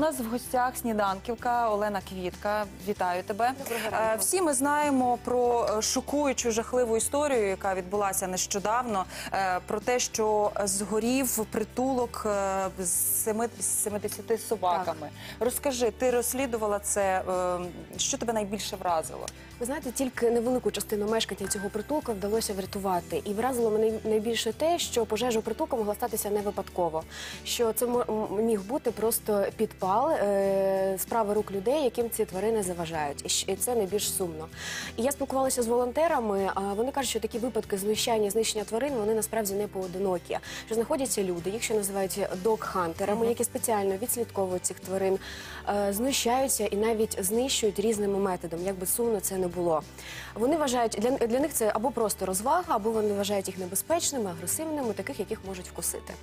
У нас в гостях сніданківка Олена Квітка. Вітаю тебе. Е, Всі ми знаємо про е, шокуючу жахливу історію, яка відбулася нещодавно, е, про те, що згорів притулок е, з семи- з 70 собаками. Розкажи, ти розслідувала це. е, Що тебе найбільше вразило? Ви знаєте, тільки невелику частину мешканців цього притулка вдалося врятувати. І вразило мене найбільше те, що пожежа у притулку могла статися не випадково. Що це міг бути просто підпал е, справи рук людей, яким ці тварини заважають. І це найбільш сумно. І я спілкувалася з волонтерами. А вони кажуть, що такі випадки знущання, знищення тварин вони насправді не поодинокі. Що знаходяться люди, їх ще називають док-хантерами, які спеціально відслідковують цих тварин, е, знущаються і навіть знищують різними методами, як би сумно це не було. Вони вважають для, для них це або просто розвага, або вони вважають їх небезпечними, агресивними, таких, яких можуть вкусити.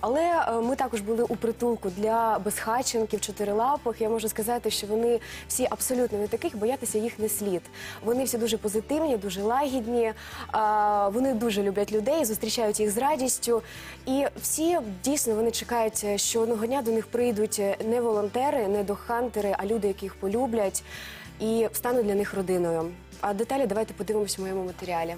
Але е, ми також були у притулку для безхатченків, чотирилапих. Я можу сказати, що вони всі абсолютно не таких, боятися їх не слід. Вони всі дуже позитивні, дуже лагідні. а, Вони дуже люблять людей, зустрічають їх з радістю. І всі дійсно вони чекають, е, що одного дня до них прийдуть е, не волонтери, не дохантери, а люди, які їх полюблять і стануть для них родиною. А деталі давайте подивимося в моєму матеріалі.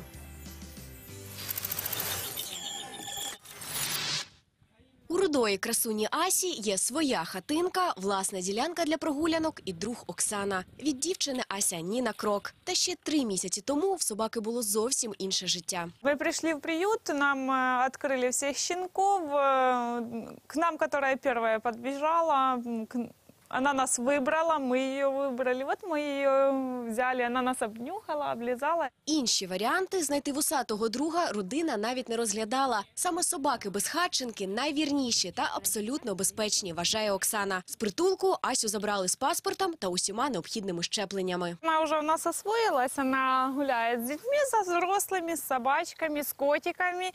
У рудої красуні Асі є своя хатинка, власна ділянка для прогулянок і друг Оксана. Від дівчини Ася ні на крок. Та ще три місяці тому в собаки було зовсім інше життя. Мы пришли в приют, нам э, открыли всех щенков. э, К нам, которая первая подбежала, м, к- она нас выбрала, мы ее выбрали. Вот мы ее взяли, она нас обнюхала, облизала. Інші варіанти знайти вусатого друга родина навіть не розглядала. Саме собаки безхатченки найвірніші та абсолютно безпечні, вважає Оксана. З притулку Асю забрали з паспортом та усіма необхідними щепленнями. Она уже у нас освоилась, она гуляет с детьми, со взрослыми, с собачками, с котиками.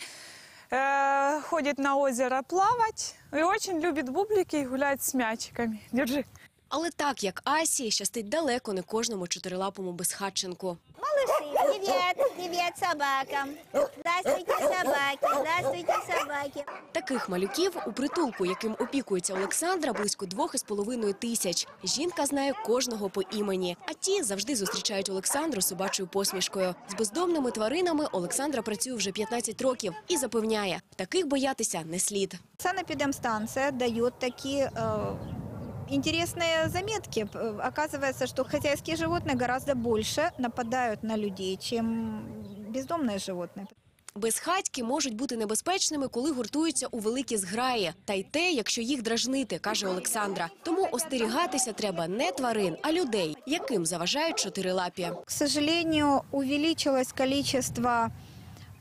э, ходит на озеро плавать и очень любит бублики и гуляет с мячиками. Держи. Але так як Асі щастить далеко не кожному чотирилапому безхатченку. Малыши, привет, привет собакам. Здравствуйте, собаки, здравствуйте, собаки. Таких малюків у притулку, яким опікується Олександра, близько двох із половиною тисяч. Жінка знає кожного по імені, а ті завжди зустрічають Олександру собачою посмішкою. З бездомними тваринами Олександра працює вже 15 років і запевняє, таких боятися не слід. Санэпидемстанция дает такие э, интересные заметки. П- Оказывается, что хозяйские животные гораздо больше нападают на людей, чем бездомные животные. Безхатьки можуть бути небезпечними, коли гуртуються у великі зграї, та й те, якщо їх дражнити, каже Олександра. Тому остерігатися треба не тварин, а людей, яким заважають чотирилапі. К сожалению, увеличилось количество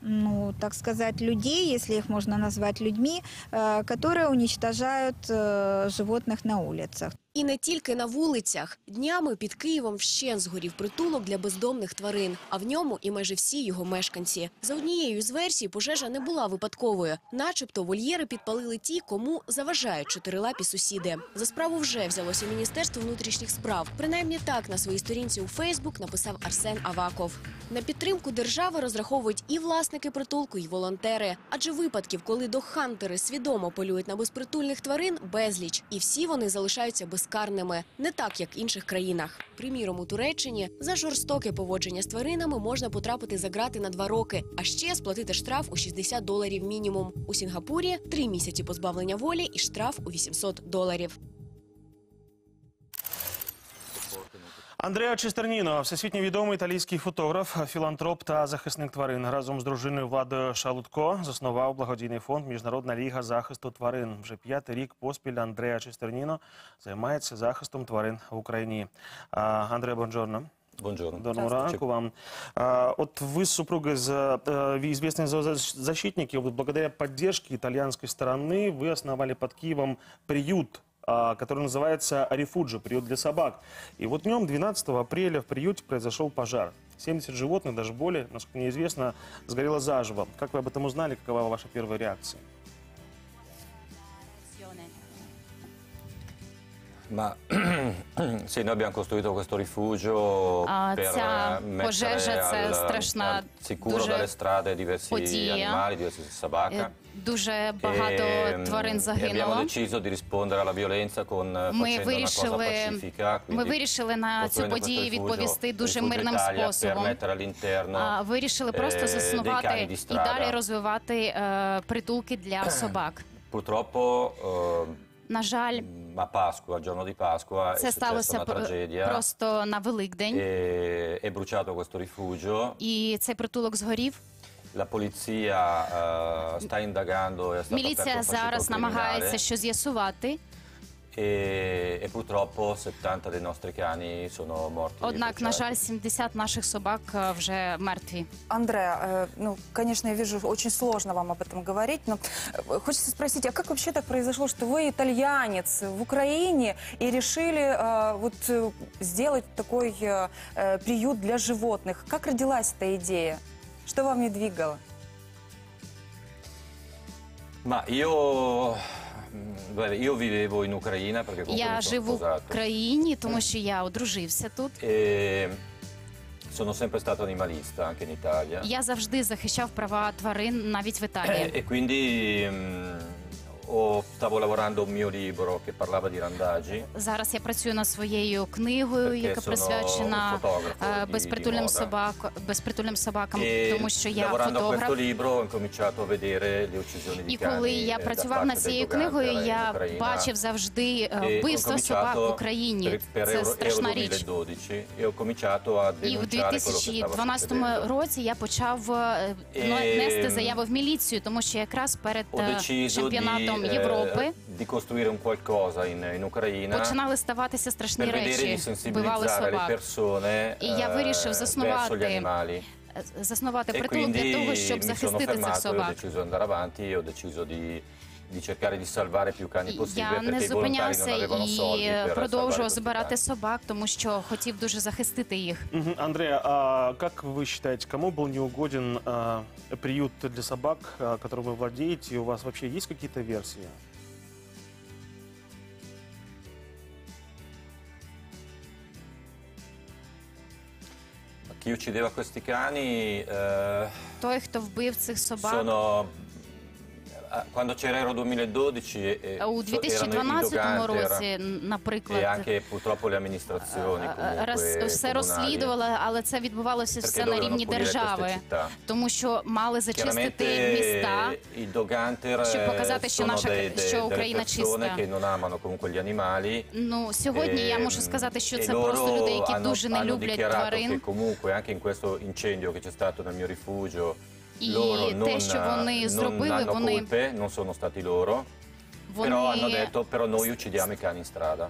ну, так сказать, людей, если их можно назвать людьми, э, которые уничтожают э, животных на улицах. І не тільки на вулицях. Днями під Києвом вщен згорів притулок для бездомних тварин, а в ньому і майже всі його мешканці. За однією з версій, пожежа не була випадковою. Начебто вольєри підпалили ті, кому заважають чотирилапі сусіди. За справу вже взялося Міністерство внутрішніх справ. Принаймні так на своїй сторінці у Фейсбук написав Арсен Аваков. На підтримку держави розраховують і власники притулку, і волонтери. Адже випадків, коли дохантери свідомо полюють на безпритульних тварин, безліч, і всі вони залишаються безкарними, не так як в інших країнах. Приміром, у Туреччині за жорстоке поводження з тваринами можна потрапити за грати на два роки, а ще сплатити штраф у 60 доларів мінімум. У Сінгапурі три місяці позбавлення волі і штраф у 800 доларів. Андреа Честерніно, всесвітньо відомий італійський фотограф, філантроп та захисник тварин. Разом з дружиною Владою Шалутко заснував благодійний фонд Міжнародна ліга захисту тварин. Вже п'ятий рік поспіль Андреа Честерніно займається захистом тварин в Україні. А, Андреа, бонджорно. Бонжорно. Доброго ранку вам. А, Вот вы с супругой за- э, вы известные зоозащитники. Вот благодаря поддержке итальянской стороны вы основали под Киевом приют а, который называется Арифуджи, приют для собак. И вот днем 12 апреля в приюте произошел пожар. 70 животных, даже более, насколько мне известно, сгорело заживо. Как вы об этом узнали? Какова ваша первая реакция? Ma sì, noi abbiamo costruito questo rifugio А, per ця eh, mettere пожежа це al, страшна, al sicuro дуже dalle strade diversi подія. animali, diversi. Е, Дуже багато E, тварин e abbiamo загинуло. deciso di rispondere alla violenza con eh, Ми facendo una cosa вирішили, pacifica. ми quindi вирішили на цю costruendo questo подію rifugio, відповісти дуже Rifugio мирним Italia, per способом. mettere all'interno А, Вирішили просто е, dei заснувати di і strada. далі розвивати е, притулки для собак. Purtroppo eh, На жаль, a Pasqua, al giorno di Pasqua, è це successa сталося una пр- tragedia просто на Великдень, e è bruciato questo rifugio. і цей притулок згорів. La polizia eh, sta indagando e è stato Міліція aperto un fascicolo зараз намагається criminale що з'ясувати. e, e purtroppo 70 dei nostri cani sono morti. Однак, на bruciati. жаль, 70 наших собак е, вже мертві. Андреа, э, ну, конечно, я вижу, очень сложно вам об этом говорить, но э, хочется спросить, а как вообще так произошло, что вы итальянец в Украине и решили э, вот э, сделать такой э, э, приют для животных? Как родилась эта идея? Что вам не двигало? Ma io, mm, io vivevo in Ucraina perché comunque Я mi sono живу в sposato країні, тому що я одружився тут. e sono sempre stato animalista anche in Italia. Я завжди захищав права тварин навіть в E, Італії. e quindi mm, ho- stavo lavorando un mio libro che parlava di randaggi. Зараз я працюю над своєю книгою, яка присвячена е, безпритульним ді мода. собак, безпритульним собакам, E тому що я lavorando a questo фотограф. libro ho incominciato a vedere le uccisioni di І коли я eh, da працював parte над del цією Doganter книгою, in я Ucraina. бачив завжди е, E ho вбивства собак в Україні. per, per Це Euro, страшна Euro річ. 2012 e ho cominciato a І в denunciare quello che stava 2012 succedendo. році я почав е, ну, Ем, нести заяву в міліцію, тому що якраз перед Ho е, deciso чемпіонатом eh, Європи починали ставатися страшні речі, вбивали собак. І я eh, вирішив заснувати. Е, заснувати E притулок для того, щоб захистити цих e собак deciso di andare avanti e ho deciso di, di cercare di salvare più cani possibile Я не perché i volontari non зупинявся avevano soldi і per salvare продовжував questi збирати cani. собак, тому що хотів дуже захистити їх. Мгм. Андреа, а как вы считаете, кому был неугоден а, приют для собак, а, которым вы владеете? И у вас вообще есть какие-то версии? Chi uccideva questi cani eh, Той, хто вбив цих собак, sono... eh, Quando c'era Euro 2012 eh, у so- erano i 2012 Doganter році, e наприклад, anche purtroppo le amministrazioni е, comunque все розслідували, але це відбувалося все на рівні держави, тому що мали зачистити міста. щоб eh, показати, що наша- що Україна чиста. che non amano comunque gli animali. Ну сьогодні я Ehm, можу сказати, що e це просто люди, які hanno- дуже не люблять тварин. che comunque anche in questo incendio che c'è stato nel mio rifugio І loro те, non, що вони non зробили, hanno вони, colpe, non sono stati loro. Però hanno вони, detto però noi uccidiamo i cani in strada.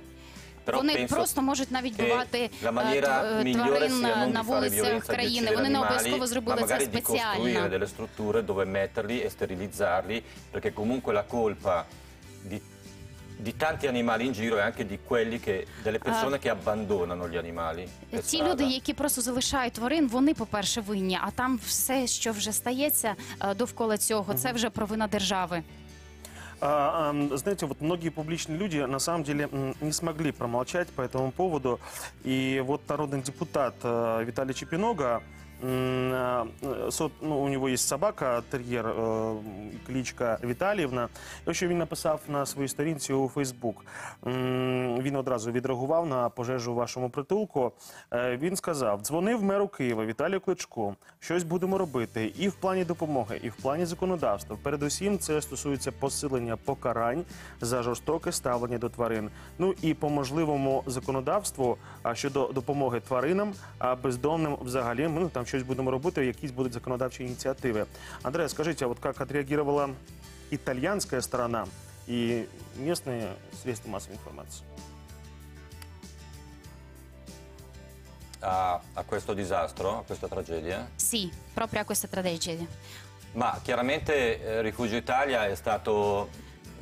Però вони penso просто можуть навіть che вбивати la е, maniera тв- migliore тварин sia non на di fare вулицях violenza, di країни. uccidere Вони не animali, обов'язково ma зробили це magari di costruire спеціально. delle strutture dove metterli e sterilizzarli, perché comunque la colpa di, di tanti animali in giro è anche di quelli che, delle persone che abbandonano gli animali. per Ті strada. люди, які просто залишають тварин, вони, по-перше, винні, а там все, що вже стається е, довкола цього, це вже провина держави. А, а, знаете, вот многие публичные люди на самом деле м, не смогли промолчать по этому поводу. И вот народный депутат э, Виталий Чепинога, м, а, э, со- ну, у него есть собака, тер'єр, э, кличка Віталіївна. В він написав на своїй сторінці у Фейсбук. Він одразу відреагував на пожежу у вашому притулку. Е, Він сказав: дзвонив меру Києва Віталію Кличку. Щось будемо робити і в плані допомоги, і в плані законодавства. Передусім, це стосується посилення покарань за жорстоке ставлення до тварин. Ну і по можливому законодавству щодо допомоги тваринам, а бездомним взагалі. Ми ну, там щось будемо робити, якісь будуть законодавчі ініціативи. Андреа, скажіть, а от як відреагувала італьянська сторона і місцеві средства масової інформації? A, a questo disastro, a questa tragedia. Сі, proprio a questa tragedia. Ma chiaramente eh, Rifugio Italia è stato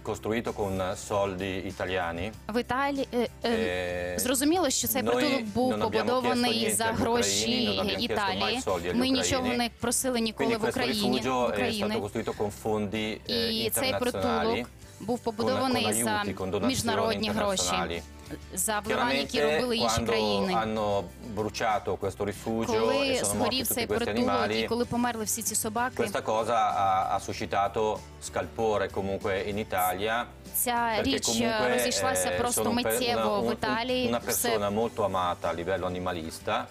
costruito con soldi italiani. В Італії е, е, Е, зрозуміло, що цей noi притулок був non abbiamo побудований chiesto за niente agli гроші ucraini, non abbiamo chiesto Італії. mai soldi agli Ми ucraini. нічого не просили ніколи Quindi в questo Україні. rifugio в è stato України. costruito con fondi eh, І цей internazionali. притулок був con, побудований за aiuti, con donazioni міжнародні гроші. internazionali. За вбивання, які робили інші quando країни. hanno bruciato questo rifugio e Коли sono morti згорів tutti цей questi притулок і коли померли всі ці собаки, questa cosa ha, ha suscitato scalpore comunque in Italia. ця Perché річ comunque розійшлася eh, просто sono un pe- миттєво в un- Італії. una Все persona molto amata a livello animalista.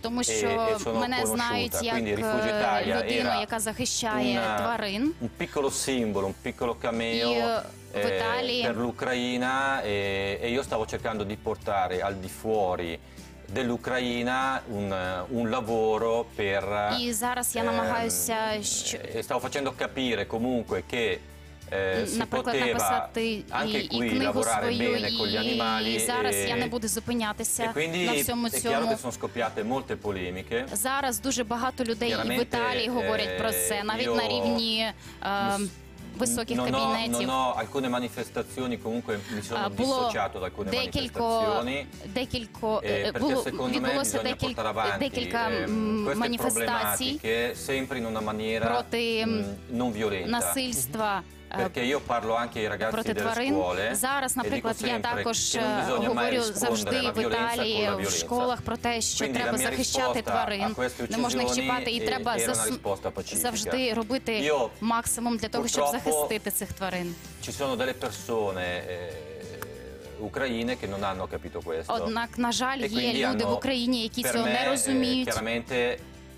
тому, e- що e sono мене conosciuta. знають як Quindi е, Rifugio Italia людину, era яка захищає una- тварин. un piccolo simbolo, un piccolo cameo Io, eh, Vitali- per l'Ucraina e, e io stavo cercando di portare al di fuori dell'Ucraina un, un lavoro per... І зараз я ehm, намагаюся, що e stavo facendo capire comunque che eh, si наприклад, poteva написати і, anche і qui книгу lavorare свою, bene con gli animali і зараз e, я не буду зупинятися e quindi на всьому è chiaro цьому. che sono scoppiate molte polemiche Зараз дуже багато людей і в Chiaramente, Італії говорять про е, це, навіть io- на рівні е, високих non ho, кабінетів. non ho alcune manifestazioni comunque mi sono А, Було dissociato da alcune декілько, manifestazioni декілько eh, е, perché було secondo me відбулося bisogna portare декілька, avanti декілька eh, м, queste маніфестацій problematiche sempre in una maniera проти mm, non violenta насильства. Е, perché io parlo anche ai ragazzi проти delle тварин. scuole Зараз, e dico наприклад, я sempre також che non е, bisogna mai говорю rispondere завжди alla в violenza Італії con la в violenza. школах про те, що Quindi треба захищати тварин, queste не можна їх uccisioni чіпати, і е- треба era una зас- risposta pacifica. завжди робити Io, максимум для того, щоб purtroppo, захистити цих тварин. ci sono delle persone eh, ucraine che non hanno capito questo Однак, на жаль, E quindi є люди в Україні, які per цього me, не eh, розуміють, chiaramente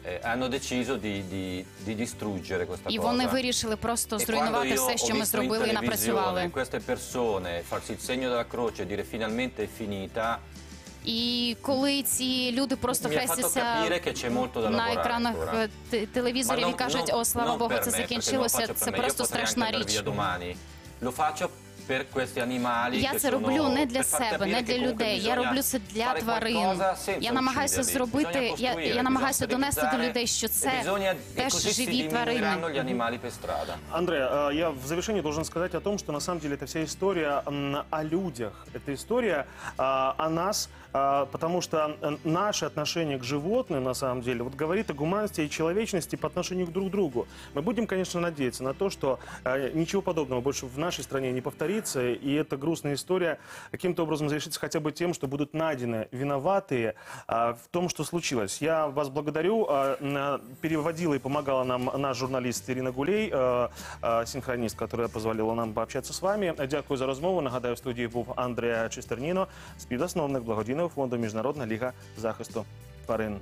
eh, hanno deciso di, di- di distruggere questa і cosa. вони вирішили просто E quando зруйнувати io все, ho що ми visto in зробили і televisione напрацювали. queste persone farsi il segno della croce e dire finalmente è finita, І коли ці люди просто Mi ha fatto хрестяться capire che c'è molto da на lavorare екранах ancora. е, те- телевізорів Ma non- кажуть, non- о, слава non Богу, per це me, perché non lo закінчилося, faccio per це me, io просто potrei страшна anche andar річ. domani. Lo faccio Я che це sono- роблю не для per far себе, capire не che для comunque людей. Я bisogna роблю це для fare тварин. qualcosa senza Я намагаюся ucciderli. зробити, Bisogna я, costruire, я намагаюся bisogna донести до stabilizzare людей, що e це bisogna- e теж così si живі тварини. diminuiranno gli animali per strada. Андре, э, я в завершении должен сказать о том, что на самом деле это вся история м, о людях. Это история а, о нас, а, потому что э, наше отношение к животным, на самом деле, вот говорит о гуманности и человечности по отношению к друг другу. Мы будем, конечно, надеяться на то, что э, ничего подобного больше в нашей стране не повторится, и эта грустная история каким-то образом завершится хотя бы тем, что будут найдены виноватые а, в том, что случилось. Я вас благодарю. А, на- Переводила и помогала нам наш журналіст Ірина Гулей, е, е, синхроніст, яка позволила нам пообщатися з вами. Дякую за розмову. Нагадаю, в студії був Андреа Чистерніно, співзасновник благодійного фонду Міжнародна ліга захисту тварин.